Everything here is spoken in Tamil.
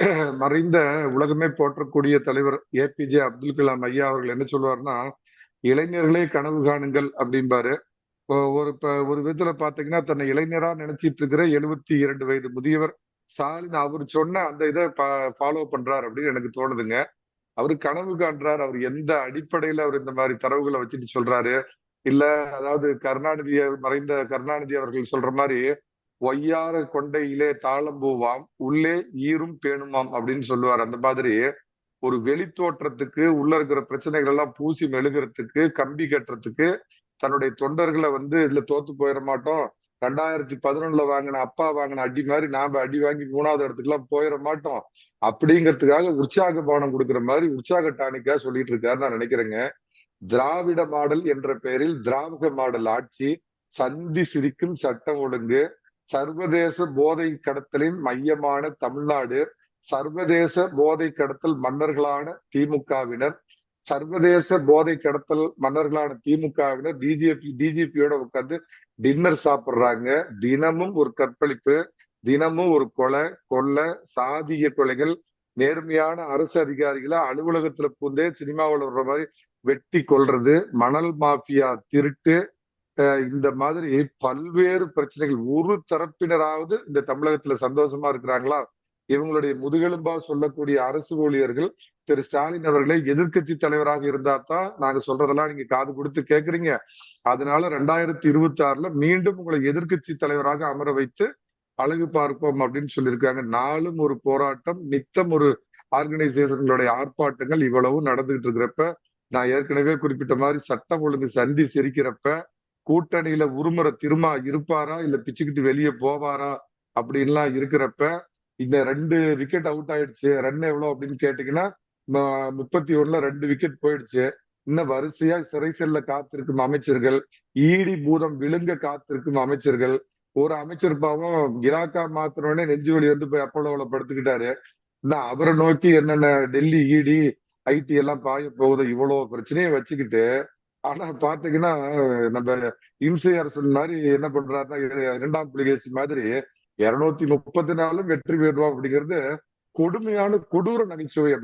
மறைந்த உலகமே போற்றக்கூடிய தலைவர் ஏபிஜே அப்துல் கலாம் ஐயா அவர்கள் என்ன சொல்லுவாருன்னா இளைஞர்களே கனவு காணுங்கள் அப்படிம்பாரு. ஒரு இப்ப ஒரு விதத்துல பாத்தீங்கன்னா தன்னை இளைஞரா நினைச்சிட்டு இருக்கிற எழுபத்தி இரண்டு வயது முதியவர் ஸ்டாலின் அவர் சொன்ன அந்த இதை ஃபாலோ பண்றாரு அப்படின்னு எனக்கு தோணுதுங்க. அவர் கனவு காண்றார். அவர் எந்த அடிப்படையில அவர் இந்த மாதிரி தரவுகளை வச்சுட்டு சொல்றாரு? இல்ல அதாவது கருணாநிதி மறைந்த கருணாநிதி அவர்கள் சொல்ற மாதிரி ஒய்யார கொண்டையிலே தாளம் பூவாம் உள்ளே ஈரும் பேணுமாம் அப்படின்னு சொல்லுவார். அந்த மாதிரி ஒரு வெளி தோற்றத்துக்கு உள்ள இருக்கிற பிரச்சனைகள் எல்லாம் பூசி மெழுகிறதுக்கு கம்பி கட்டுறதுக்கு தன்னுடைய தொண்டர்களை வந்து இதுல தோத்து போயிட மாட்டோம். ரெண்டாயிரத்தி பதினொன்னுல வாங்கின அப்பா வாங்கின அடி மாதிரி நாம அடி வாங்கி மூணாவது இடத்துக்கு எல்லாம் போயிட மாட்டோம். அப்படிங்கிறதுக்காக உற்சாக பானம் கொடுக்குற மாதிரி உற்சாக டானிக்கா சொல்லிட்டு இருக்காரு நான் நினைக்கிறேங்க. திராவிட மாடல் என்ற பெயரில் திராவிட மாடல் ஆட்சி சந்தி சிரிக்கும் சட்டம் ஒழுங்கு சர்வதேச போதை கடத்தலின் மையமான தமிழ்நாடு சர்வதேச போதை கடத்தல் மன்னர்களான திமுகவினர் சர்வதேச போதை கடத்தல் மன்னர்களான திமுகவினர் பிஜேபி பிஜேபியோட உட்காந்து டின்னர் சாப்பிடுறாங்க. தினமும் ஒரு கற்பழிப்பு தினமும் ஒரு கொலை கொள்ளை சாதிய கொலைகள் நேர்மையான அரசு அதிகாரிகளை அலுவலகத்துல பூந்தே சினிமாவில் வர்ற மாதிரி வெட்டி கொள்றது மணல் மாஃபியா திருட்டு இந்த மாதிரி பல்வேறு பிரச்சனைகள் ஒரு தரப்பினராவது இந்த தமிழகத்துல சந்தோஷமா இருக்கிறாங்களா? இவங்களுடைய முதுகெலும்பா சொல்லக்கூடிய அரசு ஊழியர்கள் திரு ஸ்டாலின் அவர்களை எதிர்கட்சி தலைவராக இருந்தா தான் நாங்க சொல்றதெல்லாம் நீங்க காது கொடுத்து கேக்குறீங்க. அதனால ரெண்டாயிரத்தி இருபத்தி ஆறுல மீண்டும் உங்களை எதிர்கட்சி தலைவராக அமர வைத்து அழகு பார்ப்போம் அப்படின்னு சொல்லியிருக்காங்க. நாளும் ஒரு போராட்டம் நித்தம் ஒரு ஆர்கனைசேஷன்களுடைய ஆர்ப்பாட்டங்கள் இவ்வளவும் நடந்துகிட்டு இருக்கிறப்ப நான் ஏற்கனவே குறிப்பிட்ட மாதிரி சட்டம் ஒழுங்கு சந்தி சிரிக்கிறப்ப கூட்டணியில உருமுறை திருமா இருப்பாரா? இல்ல பிச்சுக்கிட்டு வெளியே போவாரா? அப்படின்லாம் இருக்கிறப்ப இந்த ரெண்டு விக்கெட் அவுட் ஆயிடுச்சு. ரன் எவ்வளவு அப்படின்னு கேட்டீங்கன்னா முப்பத்தி ஒண்ணுல ரெண்டு விக்கெட் போயிடுச்சு. இன்னும் வரிசையா சிறை செல்ல காத்திருக்கும் அமைச்சர்கள் ஈடி பூதம் விழுங்க காத்திருக்கும் அமைச்சர்கள். ஒரு அமைச்சர் பாவம் இலாக்கா மாத்தினோடனே நெஞ்சு வலி வந்து போய் அப்பளோ படுத்துக்கிட்டாரு. இன்னும் அவரை நோக்கி என்னென்ன டெல்லி ஈடி ஐடி எல்லாம் பாய போகுது இவ்வளவு பிரச்சனையை வச்சுக்கிட்டு ஆனா பாத்தீங்கன்னா நம்ம இம்சை அரசன் மாதிரி என்ன பண்றாருன்னா இரண்டாம் புலிகேசி மாதிரி இருநூத்தி முப்பத்தி நாலும் வெற்றி பெறுவோம் அப்படிங்கிறது கொடுமையான கொடூர நகைச்சுவை